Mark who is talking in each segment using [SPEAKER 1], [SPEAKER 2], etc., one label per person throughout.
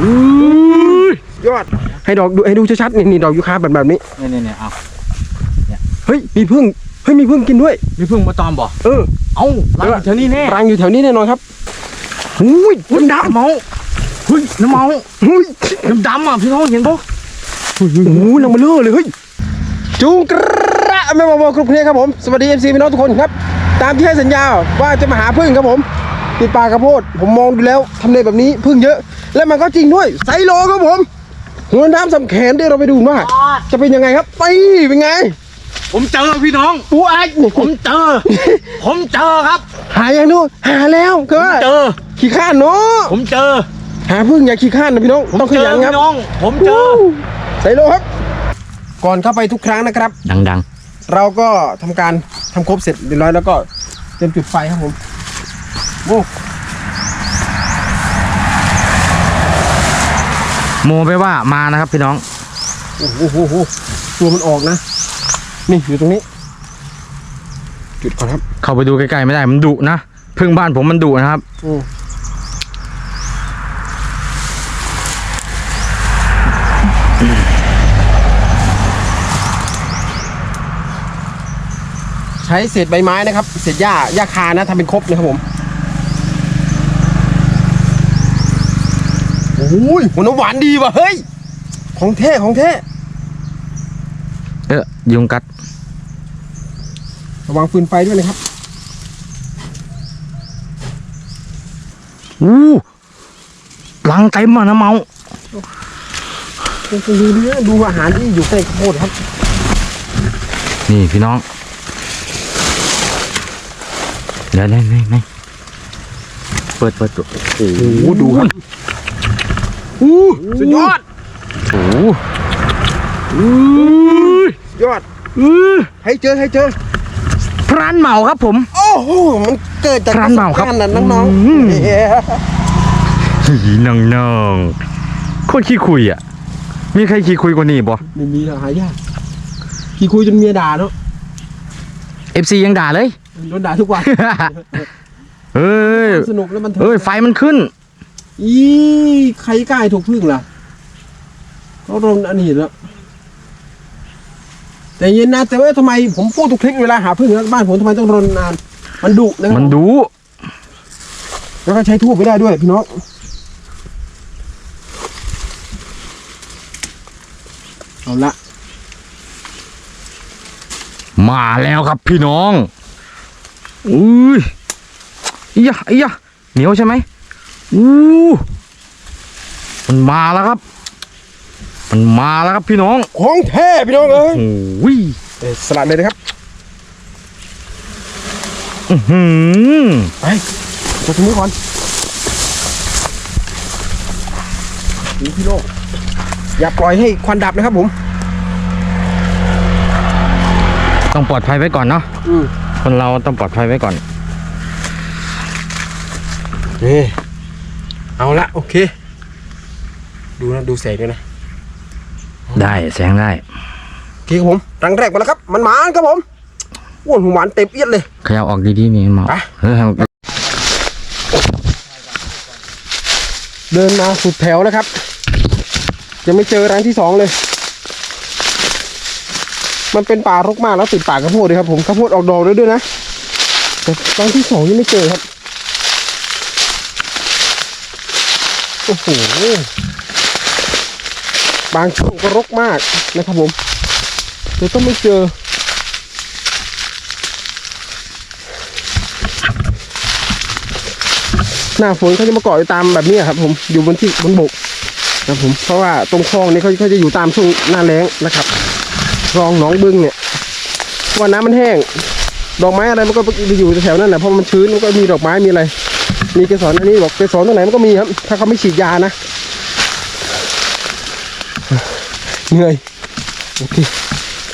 [SPEAKER 1] อุ้ย
[SPEAKER 2] ยอดให้ดอกดูให้ดูชัดๆนี่นี่ดอกยูคาแบบแบบนี้
[SPEAKER 1] เนี่ยเนี่ยเนี่ยเอา
[SPEAKER 2] เฮ้ยมีพึ่งเฮ้ยมีพึ่งกินด้วย
[SPEAKER 1] มีพึ่งมาตอมบ่
[SPEAKER 2] เออ
[SPEAKER 1] เอ้ารังอยู่แถวนี้แน่
[SPEAKER 2] รังอยู่แถวนี้แน่นอนครับหุ้ย
[SPEAKER 1] น้ำดำเมาเฮ้ยน้ำเมา
[SPEAKER 2] หุ้ย
[SPEAKER 1] น้ำดำอะพี่น้องเห็นปะ
[SPEAKER 2] โอ้โหลังมาเลื่อเลยเฮ้ยจูงกระไม่บอกบอกกรุ๊ปนี้ครับผมสวัสดีเอ็มซีพี่น้องทุกคนครับ ตามที่ให้สัญญาว่าจะมาหาพึ่งครับผม ติดป่ากระโพดผมมองดูแล้วทำเลแบบนี้พึ่งเยอะ และมันก็จริงด้วยไซโลครับผม หัวน้ำสำแขนเดี๋ยวเราไปดูว่า จะเป็นยังไงครับไปเป็นไง
[SPEAKER 1] ผมเจอพี่น้อง
[SPEAKER 2] ปูอัด
[SPEAKER 1] ผมเจอ ผมเจอครับ
[SPEAKER 2] หายังดูหาแล้วก็
[SPEAKER 1] เจอ
[SPEAKER 2] ขี้ข้านเนาะ
[SPEAKER 1] ผมเจอ
[SPEAKER 2] หาพึ่งอย่าขี้ข้านนะพี่น้อง
[SPEAKER 1] ผม
[SPEAKER 2] ต้องข
[SPEAKER 1] เจอ
[SPEAKER 2] ยันครับ
[SPEAKER 1] พี่น้อง ผมเจอ
[SPEAKER 2] ไซโลครับ ก่อนเข้าไปทุกครั้งนะครับ
[SPEAKER 1] ดัง
[SPEAKER 2] เราก็ทำการทำครบเสร็จเรียบร้อยแล้วก็เตรียมจุดไฟครับผม โอ้
[SPEAKER 1] ๆโมไปว่ามานะครับพี่น้อง
[SPEAKER 2] โหโอ้โหโอ้โหตัวมันออกนะ นี่อยู่ตรงนี้ จุดก่อนครับ
[SPEAKER 1] เข้าไปดูใกล้ๆไม่ได้มันดุนะพึ่งบ้านผมมันดุนะครับ
[SPEAKER 2] อืมใช้เศษใบไม้นะครับ เศษหญ้าหญ้าคานะทำเป็นครบนะครับผม โอ้ยหัวน้ำหวานดีว่ะเฮ้ย ของแท้ของแท้
[SPEAKER 1] เออยุงกัด
[SPEAKER 2] ระวังฟืนไฟด้วยนะครับ
[SPEAKER 1] อู้ลังเต็มอะนะเมา
[SPEAKER 2] ดูดูดูดูอาหารที่อยู่ใกล้ข้าวโพดครับ
[SPEAKER 1] นี่พี่น้องเดี๋ยวนี่นี่นี่เปิดเปิดตัว
[SPEAKER 2] โอ้โหดูครับ อู้สุดยอด
[SPEAKER 1] โอ้โห
[SPEAKER 2] ยอด
[SPEAKER 1] อื้อ
[SPEAKER 2] ให้เจอให้เจอ
[SPEAKER 1] พรานเหมาครับผม
[SPEAKER 2] โอ้โหมันเกิดจาก
[SPEAKER 1] ครั้นเมาครับ
[SPEAKER 2] ปะสกนั้นน้อง
[SPEAKER 1] อืม
[SPEAKER 2] ๆเย้
[SPEAKER 1] หีนองนองโคตรขี้คุยอะ มีใครขี้คุยกว่านี้บ่
[SPEAKER 2] ไม่มีหรอกหายากพี่คุยจนเมียด่าเนาะ
[SPEAKER 1] FC ยังด่าเลย
[SPEAKER 2] โดนด่าทุกวัน
[SPEAKER 1] เฮ้ย
[SPEAKER 2] สนุกแล้วมัน
[SPEAKER 1] เฮ้ยไฟมันขึ้น
[SPEAKER 2] อีใครกล้าให้ถูกพึ่งล่ะเขาโดนอันนี้แล้วแต่เย็นนะแต่ว่าทำไมผมพูดทุกคลิปเวลาหาพึ่งนะบ้านผมทำไมต้องรนนาน มันดุนะครับ
[SPEAKER 1] มันดู
[SPEAKER 2] แล้วก็ใช้ทูบไม่ได้ด้วยพี่น้องเอาละ
[SPEAKER 1] มาแล้วครับพี่น้องอุ้ยอียะอียะเหนียวใช่ไหม อู้มันมาแล้วครับ มันมาแล้วครับพี่น้อง
[SPEAKER 2] ของแท้พี่น้องเอ้ย
[SPEAKER 1] โอ้ย
[SPEAKER 2] เอ้ยสลัดเลยนะครับ
[SPEAKER 1] อื้อหือ
[SPEAKER 2] ไปกดถุงมือก่อนนี่พี่โลก อย่าปล่อยให้ควันดับนะครับผม
[SPEAKER 1] ต้องปลอดภัยไว้ก่อนเนาะ
[SPEAKER 2] อืม
[SPEAKER 1] คนเราต้องปลอดภัยไว้ก่อน
[SPEAKER 2] นี่ เอาละโอเค ดูนะดูแสงด้วยนะ
[SPEAKER 1] ได้แสงได้
[SPEAKER 2] โอเคครับผมรังแรกมาแล้วครับ มันหมานครับผมอ้วนหัวหวานเต็มเอียดเลย
[SPEAKER 1] ขยับออกดีๆนี่หมอ
[SPEAKER 2] ไป
[SPEAKER 1] เฮ้ย
[SPEAKER 2] เดินมาสุดแถวแล้วครับยังไม่เจอรังที่สองเลย มันเป็นป่ารกมากแล้วติดป่าข้าวโพดเลยครับผมข้าวโพดออกดอกด้วยด้วยนะแต่รังที่สองยังไม่เจอครับ โอ้โหบางช่วงก็รกมากนะครับผมเดี๋ยวต้องไม่เจอ หน้าฝนเขาจะมาเกาะอยู่ตามแบบนี้ครับผมอยู่บนที่บนบกนะครับผมเพราะว่าตรงคลองนี้เขาเขาจะอยู่ตามช่วงหน้าแล้งนะครับคลองหนองบึงเนี่ยว่าน้ำมันแห้ง ดอกไม้อะไรมันก็ไปอยู่แถวนั้นแหละเพราะมันชื้นมันก็มีดอกไม้มีอะไร มีเกสรอันนี้บอกเกสรตรงไหนมันก็มีครับ ถ้าเขาไม่ฉีดยานะ เหนื่อย โอเค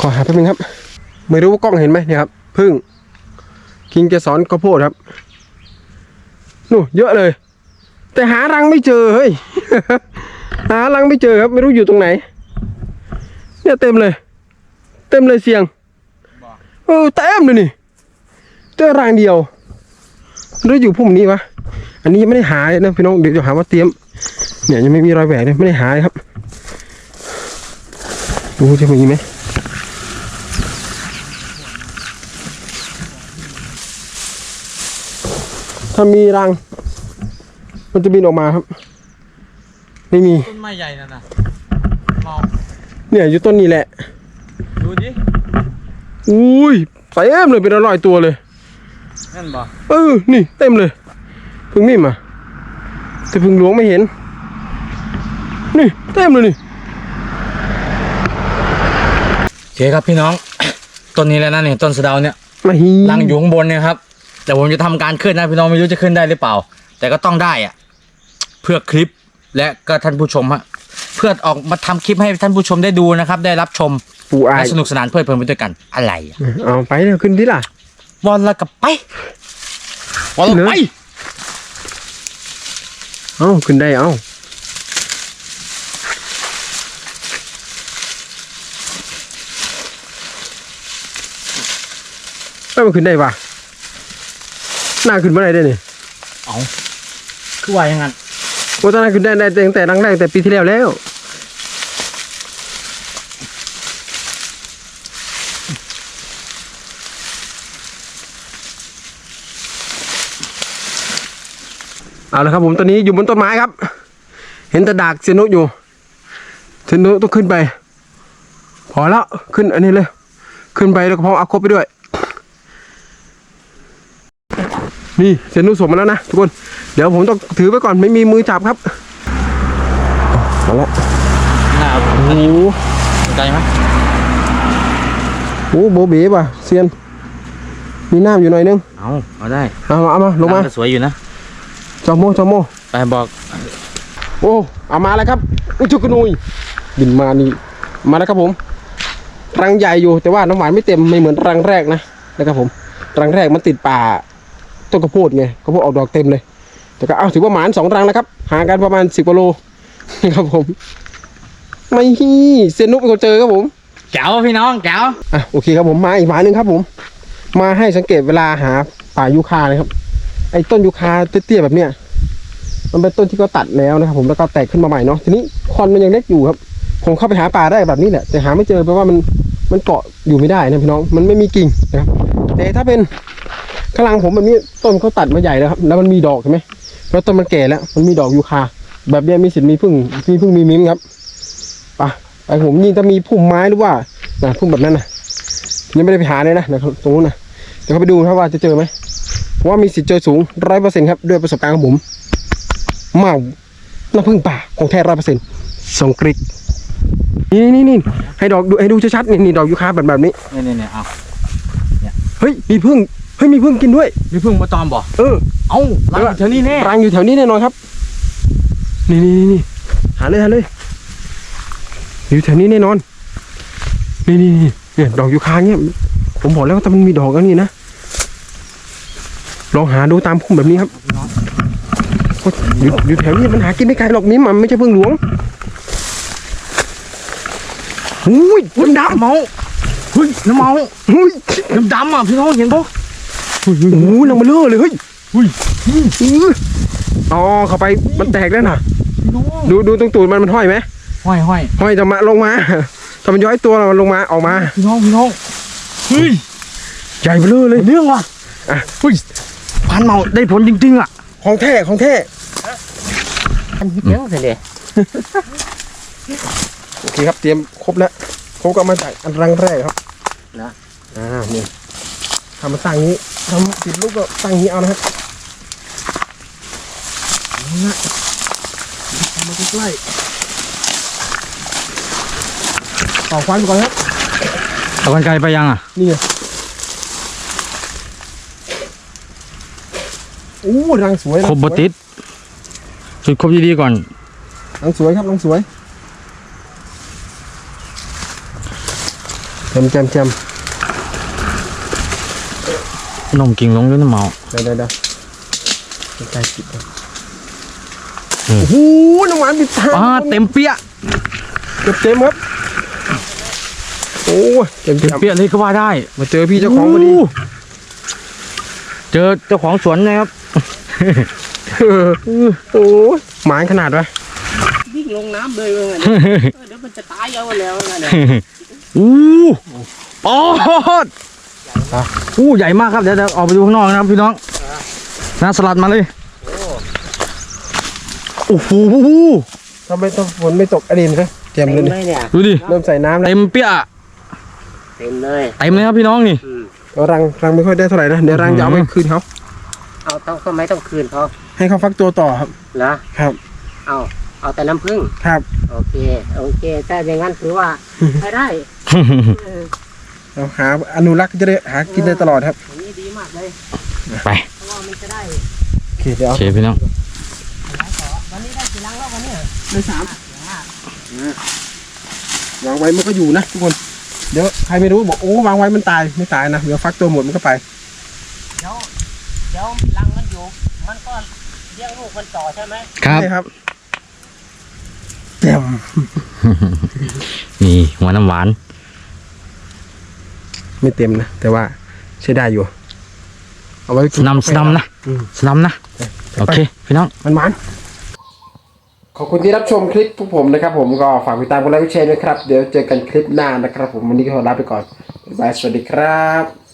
[SPEAKER 2] ขอหาแป๊บนึงครับ ไม่รู้ว่ากล้องเห็นไหมเนี่ยครับ พึ่ง กินเกสรข้าวโพดครับ นู่นเยอะเลย แต่หารังไม่เจอ เฮ้ย หารังไม่เจอครับ ไม่รู้อยู่ตรงไหน เนี่ยเต็มเลย เต็มเลยเสียงเออเต็มเลยนี่เจอรังเดียวหรืออยู่พุ่มนี้วะ อันนี้ยังไม่ได้หาเลยนะพี่น้องเดี๋ยวจะหาว่าเตรียม เนี่ยยังไม่มีรอยแหวกเลยไม่ได้หาเลยครับดูจะมีไหมถ้ามีรัง มันจะบินออกมาครับ ไม่มี
[SPEAKER 1] ต้นไม้ใหญ่นั่นน่ะมอง
[SPEAKER 2] เนี่ยอยู่ต้นนี้แหละ
[SPEAKER 1] ดูดิ
[SPEAKER 2] อุ้ยเต็มเลยเป็นร้อยตัวเลย
[SPEAKER 1] นั่นบ่
[SPEAKER 2] เออนี่เต็มเลย พึ่งนิ่มอะแต่พึ่งหลวงไม่เห็น นี่เต็มเลยนี่
[SPEAKER 1] โอเคครับพี่น้อง ต้นนี้แล้วนะเนี่ยต้นสะเดาเนี่ย
[SPEAKER 2] มาฮี
[SPEAKER 1] รังอยู่ข้างบนเนี่ยครับ แต่ผมจะทำการขึ้นนะพี่น้องไม่รู้จะขึ้นได้หรือเปล่า แต่ก็ต้องได้อะเพื่อคลิปและก็ท่านผู้ชมฮะเพื่อออกมาทำคลิปให้ท่านผู้ชมได้ดูนะครับ ได้รับชม
[SPEAKER 2] ปูอาย
[SPEAKER 1] และสนุกสนานเพลิดเพลินไปด้วยกันอะไรอะ
[SPEAKER 2] เอาไปเดี๋ยวขึ้นดิล่ะ
[SPEAKER 1] วอลละกับไปวอลละไป
[SPEAKER 2] เอาขึ้นได้เอาไม่มันขึ้นได้ปะหน้าขึ้นเมื่อไหรได้เนี่ย
[SPEAKER 1] เอาคือว่าอย่างนั้น
[SPEAKER 2] ว่าตอนนั้นขึ้นได้ได้ตั้งแต่รังแรกแต่ปีที่แล้วแล้ว เอาละครับผมตอนนี้อยู่บนต้นไม้ครับ เห็นแต่ดากเซียนุอยู่เซียนุต้องขึ้นไป พอแล้วขึ้นอันนี้เลย ขึ้นไปแล้วก็พร้อมเอาครบไปด้วย นี่เซียนุสวมมาแล้วนะทุกคน เดี๋ยวผมต้องถือไว้ก่อนไม่มีมือจับครับมาแล้ว
[SPEAKER 1] หน้า
[SPEAKER 2] โอ้โห
[SPEAKER 1] ใจไหม
[SPEAKER 2] โอ้โหโบเบ๋ป่ะเซียนมีน้ำอยู่หน่อยนึง
[SPEAKER 1] เอาเอาได้
[SPEAKER 2] เอามาเอามาลงมา
[SPEAKER 1] น้ำก็สวยอยู่นะ
[SPEAKER 2] จอมโมจอมโม
[SPEAKER 1] ไปบอก
[SPEAKER 2] โอ้เอามาแล้วครับอุยจุกนุยบินมานี่มาแล้วครับผมรังใหญ่อยู่แต่ว่าน้ำหวานไม่เต็มไม่เหมือนรังแรกนะนะครับผมรังแรกมันติดป่าต้นกระโพดไงกระโพดออกดอกเต็มเลย แต่ก็เอาถือว่าหมานสองรังนะครับห่างกันประมาณสิบกิโลนะครับผมไม่ฮี่เซยนนุกเป็นคนเจอครับผม
[SPEAKER 1] แจ๋วพี่น้องแจ๋ว
[SPEAKER 2] อะโอเคครับผมมาอีกหมายหนึ่งครับผม มาให้สังเกตเวลาหาป่ายูคาเลยครับ ไอ้ต้นยูคาเตี้ยๆแบบเนี้ยมันเป็นต้นที่เขาตัดแล้วนะครับ ผมแล้วก็แตกขึ้นมาใหม่เนาะทีนี้คอนมันยังเล็กอยู่ครับ ผมเข้าไปหาป่าได้แบบนี้แหละแต่หาไม่เจอเพราะว่ามันมันเกาะอยู่ไม่ได้นะพี่น้องมันไม่มีกิ่งนะครับแต่ถ้าเป็นข้างหลังผมแบบนี้ต้นเขาตัดมาใหญ่แล้วครับแล้วมันมีดอกใช่ไหมแล้วต้นมันแก่แล้ว มันมีดอกยูคาแบบเนี้ยมีสิทธิ์มีพึ่งมีพึ่งมีมิ้มครับไปไปผมยิ่งถ้ามีพุ่มไม้หรือว่านะพุ่มแบบนั้นนะยังไม่ได้ไปหาเลยนะนะครับตรงนู้นนะเดี๋ยวเขาไปดูครับว่าจะเจอไหม ว่ามีสิทธิ์เจอสูงร้อยเปอร์เซ็นต์ครับด้วยประสบการณ์ของผมเมาน้ำผึ้งป่าของแท้ร้อยเปอร์เซ็นต์ส่งกริกนี่นี่นี่ให้ดอกดูให้ดูชัดๆนี่นี่ดอกยูคาแบบแบบนี้
[SPEAKER 1] นี่นี่นี่เอา
[SPEAKER 2] เฮ้ยมีผึ้งเฮ้ยมีผึ้งกินด้วย
[SPEAKER 1] พี่พึ่งมาตอมบ่
[SPEAKER 2] เออ
[SPEAKER 1] เอ้ารังอยู่แถวนี้แน่
[SPEAKER 2] รังอยู่แถวนี้แน่นอนครับ นี่นี่นี่นี่หาเลยหาเลยอยู่แถวนี้แน่นอนนี่นี่นี่เนี่ยดอกยูคาเนี่ยผมบอกแล้วว่าแต่มันมีดอกอันนี้นะ ลองหาดูตามพุ่มแบบนี้ครับโอ๊ยอยู่อยู่แถวนี้มันหากินไม่ไกลหรอกมิ้มมันไม่ใช่พึ่งหลวงหุ้ยมันดำ
[SPEAKER 1] เมาเฮ้ยน้ำเมา
[SPEAKER 2] หุ้ย
[SPEAKER 1] น้ำดำอะพี่น้องเห็นปะ
[SPEAKER 2] โอ้โหนางมาเลื่อเลยเฮ้ย
[SPEAKER 1] อุ้ย
[SPEAKER 2] อื้ออ๋อเข้าไปมันแตกแล้วนะ
[SPEAKER 1] พี่น้อง
[SPEAKER 2] ดูดูตรงตูดมันมันห้อยไหม
[SPEAKER 1] ห้อยห้อย
[SPEAKER 2] ห้อยจะมาลงมาถ้ามันย้อยตัวมันลงมาออกมา
[SPEAKER 1] พี่น้องพี่น้องเฮ้ย
[SPEAKER 2] ใหญ่เบ้อเร่อเลย
[SPEAKER 1] เรื่องว่ะ
[SPEAKER 2] อะ
[SPEAKER 1] เฮ้ย พันเมาได้ผลจริงๆอะ
[SPEAKER 2] ของแท้ของแท้
[SPEAKER 1] อันนี้เจ๋งเสียเด
[SPEAKER 2] โอเคครับเตรียมครบแล้วครบก็มาจากอันรังแรกครับ
[SPEAKER 1] นะ
[SPEAKER 2] อ่านี่ทำมาสร้างอย่างนี้ทำติดลูกก็สร้างอย่างนี้เอานะครับนี่นะทำมาใกล้ๆต่อควันก่อนครับ
[SPEAKER 1] เอากันไกลไปยังอะ
[SPEAKER 2] นี่ไง อ้รังสวย
[SPEAKER 1] ครบบติดจุดครบดีๆก่อน
[SPEAKER 2] รังสวยครับรังสวยแจมแจมแจม
[SPEAKER 1] นมกิ่งลงด้วยน้ำเมา
[SPEAKER 2] เดี๋ยวเดี๋ยวเดี๋ยวใกล้ๆปิดก่อน
[SPEAKER 1] อืม
[SPEAKER 2] โอ้โหน้ำหวานปิดทาง
[SPEAKER 1] ป้าเต็มเปี้ย
[SPEAKER 2] เต็มเต็มครับโอ้ยเต็ม
[SPEAKER 1] เต็
[SPEAKER 2] เต็
[SPEAKER 1] ม
[SPEAKER 2] ม
[SPEAKER 1] เปี้ยเลยก็ว่าได้
[SPEAKER 2] มาเจอพี่เจ้าของพอดี
[SPEAKER 1] เจอเจ้าของสวนนะครับ
[SPEAKER 2] เออ โอ้ยหมานขนาดวะ
[SPEAKER 3] วิ่งลงน้ำเลยว่างั้นเออเดี๋ยวมันจะตายเอาแล้วว่างั้นเนี่ย
[SPEAKER 1] อู้ปอดอู้ใหญ่มากครับเดี๋ยวเดี๋ยวออกไปดูข้างนอกนะครับพี่น้องน้าสลัดมาเลยโอ้โห
[SPEAKER 2] ทำไมต้องฝนไม่ตกอดินครับเตรียม
[SPEAKER 3] เต็
[SPEAKER 2] เลย
[SPEAKER 3] ม
[SPEAKER 2] นี่
[SPEAKER 3] เลยเนี่ย
[SPEAKER 1] ดูดิ
[SPEAKER 2] เริ่มใส่น้ำแล้ว
[SPEAKER 1] เต็มเปี้ย
[SPEAKER 3] เต็มเลย
[SPEAKER 1] เต็มเลยครับพี่น้องนี่
[SPEAKER 3] อืม
[SPEAKER 2] รังรังไม่ค่อยได้เท่าไหร่นะเดี๋ยวรังจะเอาไปคืนเขา
[SPEAKER 3] เอาต้องทำไมต้องคืนเขา
[SPEAKER 2] ให้เขาฟักตัวต่อครับ
[SPEAKER 3] เหรอ
[SPEAKER 2] ครับ
[SPEAKER 3] เอาเอาแต่น้ำผึ้ง
[SPEAKER 2] ครับ
[SPEAKER 3] โอเค โอเค ถ้าอย่างนั้นถือว่าใช้ได้เออ
[SPEAKER 2] เราหาอนุรักษ์จะได้หากินได้ตลอดครับ
[SPEAKER 3] อย่างนี้ดีมากเลย
[SPEAKER 1] ไป
[SPEAKER 3] เพราะว่ามันจะได้
[SPEAKER 2] โอเคเดี๋ยว
[SPEAKER 1] โอเคพี่น้อง
[SPEAKER 3] วันนี้ได้กี่ลังแล้ววันนี้
[SPEAKER 2] ได้สามวางไว้มันก็อยู่นะทุกคน เดี๋ยวใครไม่รู้บอกโอ้วางไว้มันตายไม่ตายนะเดี๋ยวฟักตัวหมดมันก็ไป
[SPEAKER 3] เดี๋ยวเดี๋ยวลังมันอยู่ มันก็เลี้ยงลูกมันต่อใช่ไหม
[SPEAKER 1] ครับ
[SPEAKER 2] ใช่ครับแจ่ม
[SPEAKER 1] นี่หัวน้ำหวาน
[SPEAKER 2] ไม่เต็มนะ แต่ว่าใช้ได้อยู่ เอาไว้
[SPEAKER 1] สนำสนำนะ
[SPEAKER 2] อืม
[SPEAKER 1] สนำนะ โอเค พี่น้อง
[SPEAKER 2] มันมัน ขอบคุณที่รับชมคลิปพวกผมนะครับผมก็ฝากติดตามกดไลค์กดแชร์ด้วยครับ เดี๋ยวเจอกันคลิปหน้านะครับผมวันนี้ก็ขอลาไปก่อนบ๊ายบายสวัสดีครับ